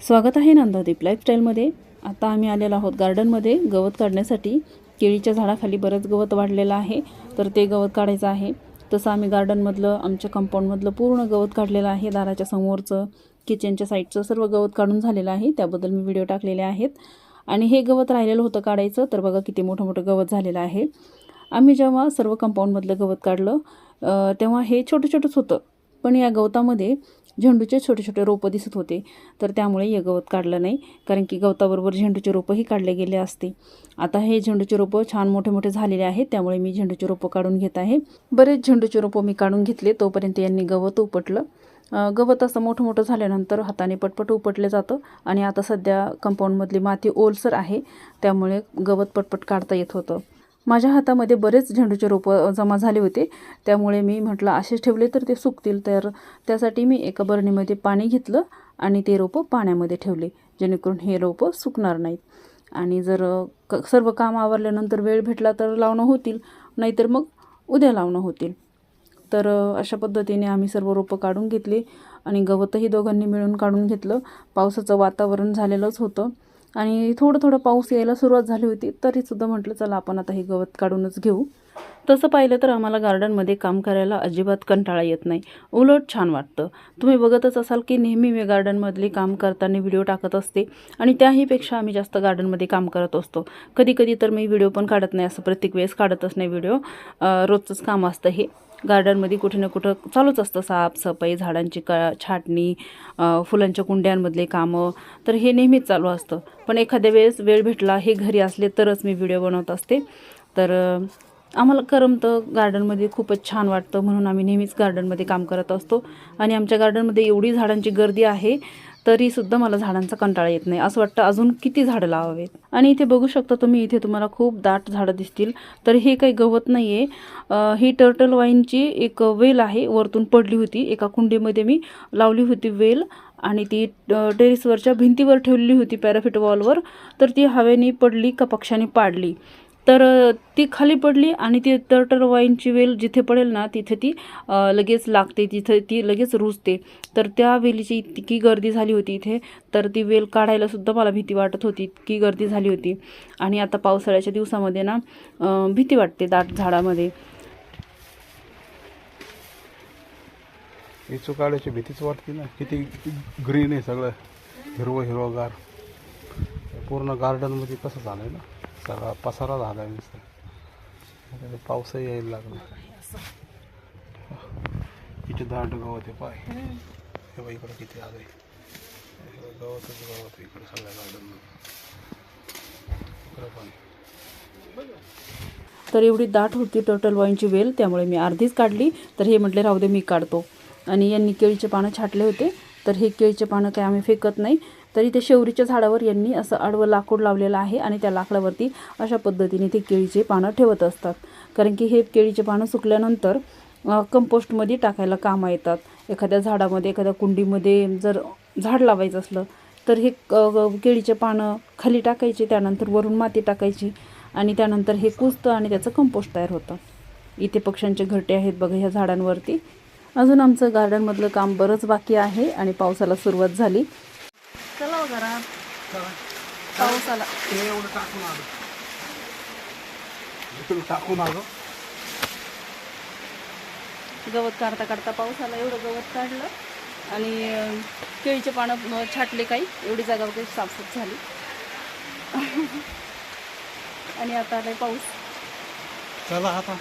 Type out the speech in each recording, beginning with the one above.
स्वागत आहे नंदादीप लाईफस्टाईलमध्ये आता आम्ही आलेलो आहोत गार्डनमध्ये गवत काढण्यासाठी केळीच्या झाडाखाली बरंच गवत वाढलेलं आहे. तर ते गवत काढायचं आहे. तसं आम्ही गार्डनमधलं आमच्या कंपाऊंडमधलं पूर्ण गवत काढलेलं आहे. दाराच्या समोरचं किचनच्या साईडचं सर्व गवत काढून झालेलं आहे. त्याबद्दल मी व्हिडिओ टाकलेले आहेत. आणि हे गवत राहिलेलं होतं काढायचं. तर बघा किती मोठं मोठं गवत झालेलं आहे. आम्ही जेव्हा सर्व कंपाऊंडमधलं गवत काढलं तेव्हा हे छोटं छोटंच होतं. पण या गवतामध्ये झेंडूचे छोटे छोटे रोपं दिसत होते. तर त्यामुळे हे गवत काढलं नाही. कारण की गवताबरोबर झेंडूचे रोपंही काढले गेले असते. आता हे झेंडूचे रोपं छान मोठे मोठे झालेले आहेत. त्यामुळे मी झेंडूचे रोपं काढून घेत आहे. बरेच झेंडूचे रोपं मी काढून घेतले. तोपर्यंत यांनी गवत उपटलं. गवत असं मोठं मोठं झाल्यानंतर हाताने पटपट उपटलं जातं. आणि आता सध्या कंपाऊंडमधली माती ओलसर आहे. त्यामुळे गवत पटपट काढता येत होतं. माझ्या हातामध्ये बरेच झेंडूचे रोपं जमा झाले होते. त्यामुळे मी म्हटलं असेच ठेवले तर ते सुकतील. तर त्यासाठी मी एका बरणीमध्ये पाणी घेतलं आणि ते रोपं पाण्यामध्ये ठेवले जेणेकरून हे रोपं सुकणार नाहीत. आणि जर क सर्व काम आवरल्यानंतर वेळ भेटला तर लावणं होतील नाहीतर मग उद्या लावणं होतील. तर अशा पद्धतीने आम्ही सर्व रोपं काढून घेतली आणि गवतही दोघांनी मिळून काढून घेतलं. पावसाचं वातावरण झालेलंच होतं. आणि थोडं थोडं पाऊस यायला सुरुवात झाली होती तरीसुद्धा म्हटलं चला आपण आता हे गवत काढूनच घेऊ. तसं पाहिलं तर आम्हाला गार्डनमध्ये काम करायला अजिबात कंटाळा येत नाही. उलट छान वाटतं. तुम्ही बघतच असाल की नेहमी मी गार्डनमधले काम करताना व्हिडिओ टाकत असते आणि त्याहीपेक्षा आम्ही जास्त गार्डनमध्ये काम करत असतो. कधी कधी तर मी व्हिडिओ पण काढत नाही असं प्रत्येक वेळेस काढतच नाही व्हिडिओ. रोजचंच काम असतं हे. गार्डनमध्ये कुठे ना कुठं चालूच असतं साफसफाई झाडांची क छाटणी फुलांच्या कुंड्यांमधले कामं. तर हे नेहमीच चालू असतं. पण एखाद्या वेळेस वेळ भेटला हे घरी असले तरच मी व्हिडिओ बनवत असते. तर आम्हाला करमतं. गार्डनमध्ये खूपच छान वाटतं. म्हणून आम्ही नेहमीच गार्डनमध्ये काम करत असतो. आणि आमच्या गार्डनमध्ये एवढी झाडांची गर्दी आहे तरीसुद्धा मला झाडांचा कंटाळा येत नाही. असं वाटतं अजून किती झाडं लावावेत? आणि इथे बघू शकता तुम्ही इथे तुम्हाला खूप दाट झाडं दिसतील. तर हे काही गवत नाही आहे ही टर्टल वाईनची एक वेल आहे. वरतून पडली होती. एका कुंडीमध्ये मी लावली होती वेल. आणि ती टेरिसवरच्या टेरेसवरच्या भिंतीवर ठेवलेली होती पॅराफिट वॉलवर तर ती हवेने पडली का पक्षाने पाडली. तर ती खाली पडली आणि ती टर्टल वाईनची वेल जिथे पडेल ना तिथे ती लगेच लागते तिथे ती लगेच रुजते. तर त्या वेलीची इतकी गर्दी झाली होती इथे तर ती वेल काढायला सुद्धा मला भीती वाटत होती इतकी गर्दी झाली होती. आणि आता पावसाळ्याच्या दिवसामध्ये ना भीती वाटते दाट झाडामध्ये. इचू काढायची भीतीच वाटते ना. किती ग्रीन आहे सगळं. हिरवं हिरवगार. पूर्ण गार्डनमध्ये कसं झालं आहे ना? सगळा पसारा झाला आहे नुसतं. पावसही यायला लागला. इथे दाट गवत आहे पाय. हे बघ इकडं किती आलं आहे गवतच गवत इकडं सगळ्या गार्डन इकडं पण. तर एवढी दाट होती टर्टल वाईनची वेल त्यामुळे मी अर्धीच काढली. तर हे म्हटले राहू दे मी काढतो. आणि यांनी केळीचे पानं छाटले होते. तर हे केळीचे पानं काय आम्ही फेकत नाही. तरी ते शेवरीच्या झाडावर यांनी असं आडवं लाकूड लावलेलं आहे आणि त्या लाकडावरती अशा पद्धतीने ते केळीचे पानं ठेवत असतात. कारण की हे केळीचे पानं सुकल्यानंतर कंपोस्टमध्ये टाकायला कामं येतात. एखाद्या झाडामध्ये एखाद्या कुंडीमध्ये जर झाड लावायचं असलं तर हे क- केळीचे पानं खाली टाकायचे त्यानंतर वरून माती टाकायची आणि त्यानंतर हे कुजतं आणि त्याचं कंपोस्ट तयार होतं. इथे पक्ष्यांचे घरटे आहेत बघा ह्या झाडांवरती. अजून आमचं गार्डनमधलं काम बरंच बाकी आहे आणि पावसाला सुरुवात झाली. चला जरा. पाऊस आला हे टाकून आलं आलो गवत काढता काढता पाऊस आला एवढं गवत काढलं आणि केळीचे पानं छाटले काही एवढी जागा वगैरे साफसूफ झाली. आणि आता आलाय पाऊस. चला आता?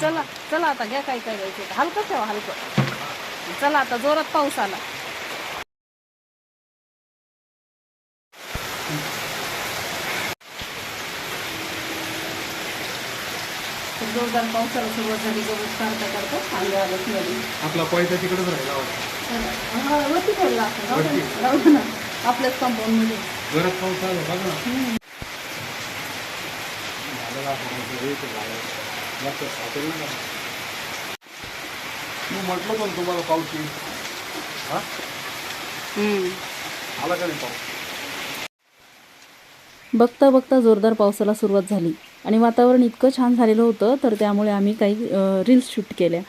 चला चला आता घ्या काय काय घ्यायचं हलकं ठेवा हलकं. चला आता जोरात पाऊस आला. जोरदार पावसाला सुरुवात झाली गवत काढता काढता चांगलं आलं खाली. आपला पैसा तिकडेच राहिला. हा, वरती ना, आपल्याच कंपाऊंडमध्ये. घरात पाऊस आला बघा. ना मी म्हटलं पण तुम्हाला पाऊस येईल हा आला का नाही पाऊस? बघता बघता जोरदार पावसाला सुरुवात झाली. आणि वातावरण इतकं छान झालेलं होतं तर त्यामुळे आम्ही काही रील्स शूट केल्या.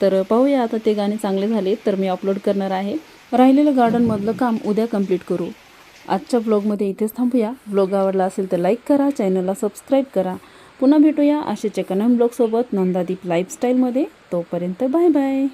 तर पाहूया आता ते गाणे चांगले झाले तर मी अपलोड करणार आहे. राहिलेलं गार्डनमधलं काम उद्या कंप्लीट करू. आजच्या ब्लॉगमध्ये इथेच थांबूया. ब्लॉग आवडला असेल तर लाईक करा चॅनलला सबस्क्राईब करा. पुन्हा भेटूया अशाच कनम ब्लॉगसोबत नंदादीप लाईफस्टाईलमध्ये तोपर्यंत बाय बाय.